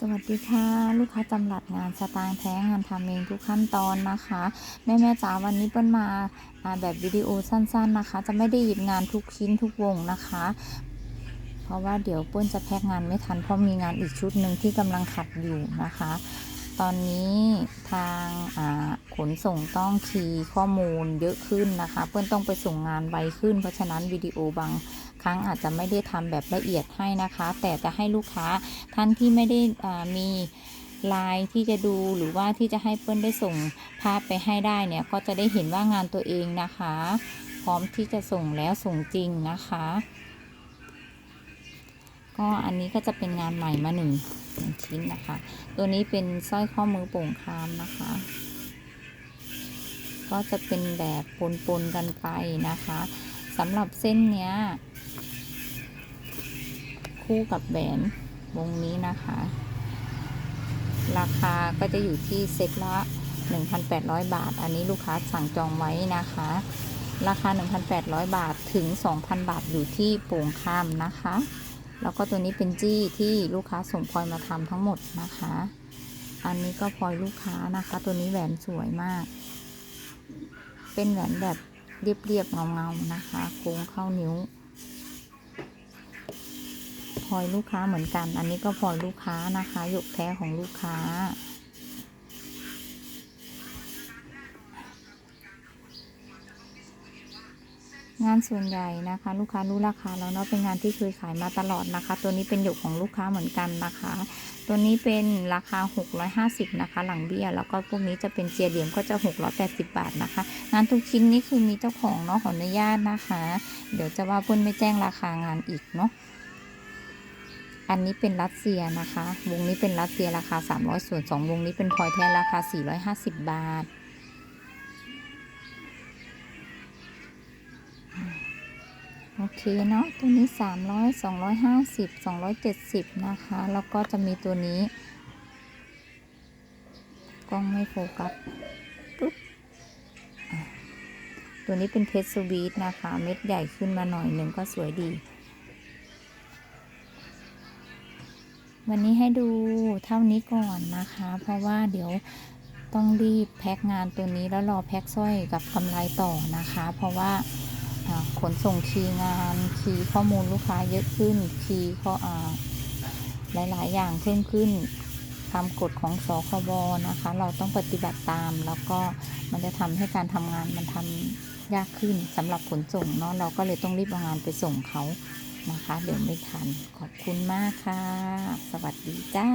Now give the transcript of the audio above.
สวัสดีค่ะ ลูกค้าจำหลัดงานสตางค์แท้งานทำเองทุกขั้นตอนนะคะ แม่แม่จ๋าวันนี้เปิ้ลมาแบบวิดีโอสั้นๆนะคะ จะไม่ได้หยิบงานทุกชิ้นทุกวงนะคะ เพราะว่าเดี๋ยวเปิ้ลจะแพ็กงานไม่ทันเพราะมีงานอีกชุดหนึ่งที่กำลังขัดอยู่นะคะ ตอนนี้ทางขนส่งต้องคีย์ข้อมูลเยอะขึ้นนะคะ เปิ้ลต้องไปส่งงานไวขึ้น เพราะฉะนั้นวิดีโอบาง รั้งอาจจะไม่ได้ทำแบบละเอียดให้นะคะ แต่จะให้ลูกค้าท่านที่ไม่ได้มีไลน์ที่จะดูหรือว่าที่จะให้เปิ้ลได้ส่งภาพไปให้ได้เนี่ยก็จะได้เห็นว่างานตัวเองนะคะ พร้อมที่จะส่งแล้วส่งจริงนะคะ ก็อันนี้ก็จะเป็นงานใหม่มาหนึ่งหนึ่งชิ้นนะคะ ตัวนี้เป็นสร้อยข้อมือโป่งคามนะคะ ก็จะเป็นแบบปนๆกันไปนะคะสำหรับเส้นเนี้ย คู่กับแหวนวงนี้นะคะ ราคาก็จะอยู่ที่เซ็ตละ 1,800 บาท อันนี้ลูกค้าสั่งจองไว้นะคะ ราคา 1,800 บาทถึง 2,000 บาทอยู่ที่โป่งคามนะคะ แล้วก็ตัวนี้เป็นจี้ที่ลูกค้าส่งพลอยมาทำทั้งหมดนะคะ อันนี้ก็พลอยลูกค้านะคะ ตัวนี้แหวนสวยมาก เป็นแหวนแบบเรียบๆเงาๆนะคะ โค้งเข้านิ้ว พลอยลูกค้าเหมือนกัน อันนี้ก็พลอยลูกค้านะคะหยกแท้ของลูกค้า งานส่วนใหญ่นะคะ ลูกค้ารู้ราคาแล้วเนาะเป็นงานที่เคยขายมาตลอดนะคะ ตัวนี้เป็นหยกของลูกค้าเหมือนกันนะคะ ตัวนี้เป็นราคา 650 นะคะ หลังเบี้ย แล้วก็พวกนี้จะเป็นเจียเหลี่ยมก็จะ 680 บาทนะคะ งานทุกชิ้นนี้คือมีเจ้าของเนาะขออนุญาตนะคะ เดี๋ยวจะว่าเพื่อนไม่แจ้งราคางานอีกเนาะ อันนี้เป็นรัสเซียนะคะ วงนี้เป็นรัสเซียราคา 300 ส่วน 2 วงนี้เป็นพลอยแท้ราคา 450 บาท โอเคเนาะ ตัวนี้ 300 250 270 นะคะ แล้วก็จะมีตัวนี้ กล้องไม่โฟกัสปุ๊บตัวนี้เป็นเพชรสวีทนะคะ เม็ดใหญ่ขึ้นมาหน่อยหนึ่งก็สวยดี วันนี้ให้ดูเท่านี้ก่อนนะคะ เพราะว่าเดี๋ยวต้องรีบแพ็คงานตัวนี้แล้วรอแพ็คสร้อยกับกำไรต่อนะคะ เพราะว่าขนส่งคีย์งานคีย์ข้อมูลลูกค้าเยอะขึ้นคีย์ข้อหลาย ๆ อย่างเพิ่มขึ้นตามกฎของสคบนะคะ เราต้องปฏิบัติตาม แล้วก็มันจะทำให้การทำงานมันทำยากขึ้นสำหรับขนส่งเนาะเราก็เลยต้องรีบเอางานไปส่งเขา นะคะ เดี๋ยวไม่ทัน ขอบคุณมากค่ะ สวัสดีจ้า